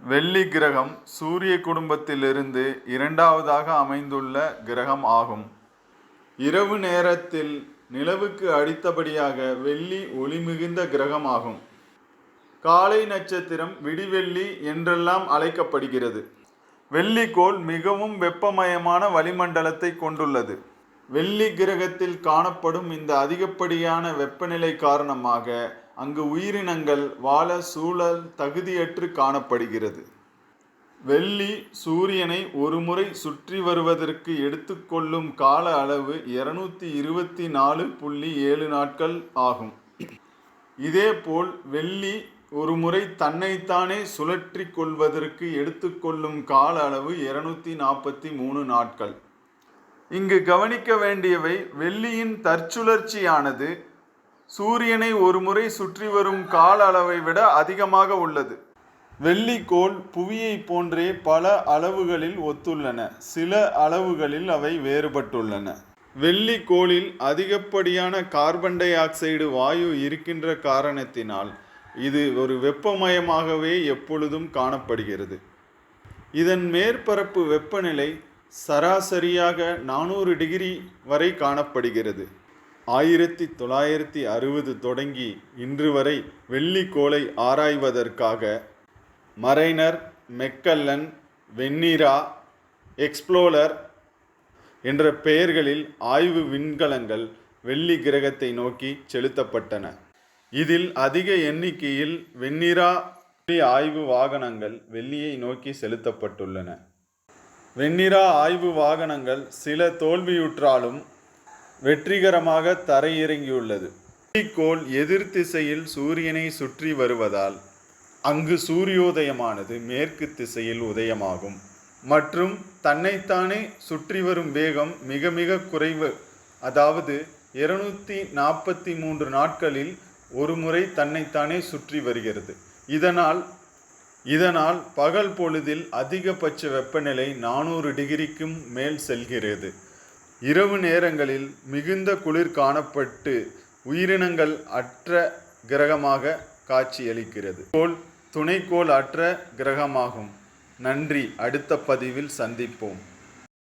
வெள்ளி கிரகம் சூரிய குடும்பத்திலிருந்து இரண்டாவதாக அமைந்துள்ள கிரகம் ஆகும். இரவு நேரத்தில் நிலவுக்கு அடித்தபடியாக வெள்ளி ஒளிமிகுந்த கிரகமாகும் காலை நட்சத்திரம் விடிவெள்ளி என்றெல்லாம் அழைக்கப்படுகிறது. வெள்ளிக்கோள் மிகவும் வெப்பமயமான வளிமண்டலத்தை கொண்டுள்ளது. வெள்ளி கிரகத்தில் காணப்படும் இந்த அதிகப்படியான வெப்பநிலை காரணமாக அங்கு உயிரினங்கள் வாழ சூழல் தகுதியற்று காணப்படுகிறது. வெள்ளி சூரியனை ஒருமுறை சுற்றி வருவதற்கு எடுத்துக்கொள்ளும் கால அளவு இருநூத்தி இருபத்தி நாலு புள்ளி ஏழு நாட்கள் ஆகும். இதேபோல் வெள்ளி ஒரு முறை தன்னைத்தானே சுழற்றி கொள்வதற்கு எடுத்துக்கொள்ளும் கால அளவு இருநூத்தி நாற்பத்தி மூணு நாட்கள். இங்கு கவனிக்க வேண்டியவை வெள்ளியின் தற்சுழற்சியானது சூரியனை ஒருமுறை சுற்றி வரும் கால அளவை விட அதிகமாக உள்ளது. வெள்ளிக்கோள் புவியை போன்றே பல அளவுகளில் ஒத்துள்ளன. சில அளவுகளில் அவை வேறுபட்டுள்ளன. வெள்ளிக்கோளில் அதிகப்படியான கார்பன் டை ஆக்சைடு வாயு இருக்கின்ற காரணத்தினால் இது ஒரு வெப்பமயமாகவே எப்பொழுதும் காணப்படுகிறது. இதன் மேற்பரப்பு வெப்பநிலை சராசரியாக நானூறு டிகிரி வரை காணப்படுகிறது. ஆயிரத்தி தொள்ளாயிரத்தி அறுபது தொடங்கி இன்று வரை வெள்ளிக்கோளை ஆராய்வதற்காக மரைனர் மெக்கல்லன் வெண்ணிரா எக்ஸ்ப்ளோரர் என்ற பெயர்களில் ஆய்வு விண்கலங்கள் வெள்ளி கிரகத்தை நோக்கி செலுத்தப்பட்டன. இதில் அதிக எண்ணிக்கையில் வெண்ணிரா ஆய்வு வாகனங்கள் வெள்ளியை நோக்கி செலுத்தப்பட்டுள்ளன. வெண்ணிரா ஆய்வு வாகனங்கள் சில தோல்வியுற்றாலும் வெற்றிகரமாக தரையிறங்கியுள்ளது. கோள் எதிர் திசையில் சூரியனை சுற்றி வருவதால் அங்கு சூரியோதயமானது மேற்கு திசையில் உதயமாகும். மற்றும் தன்னைத்தானே சுற்றி வரும் வேகம் மிக மிக குறைவு. அதாவது இருநூத்தி நாற்பத்தி மூன்று நாட்களில் ஒரு முறை தன்னைத்தானே சுற்றி வருகிறது. இதனால் இதனால் பகல் பொழுதில் அதிகபட்ச வெப்பநிலை நானூறு டிகிரிக்கும் மேல் செல்கிறது. இரவு நேரங்களில் மிகுந்த குளிர் காணப்பட்டு உயிரினங்கள் அற்ற கிரகமாக காட்சியளிக்கிறது. கோல் துணைக்கோள் அற்ற கிரகமாகும். நன்றி. அடுத்த பதிவில் சந்திப்போம்.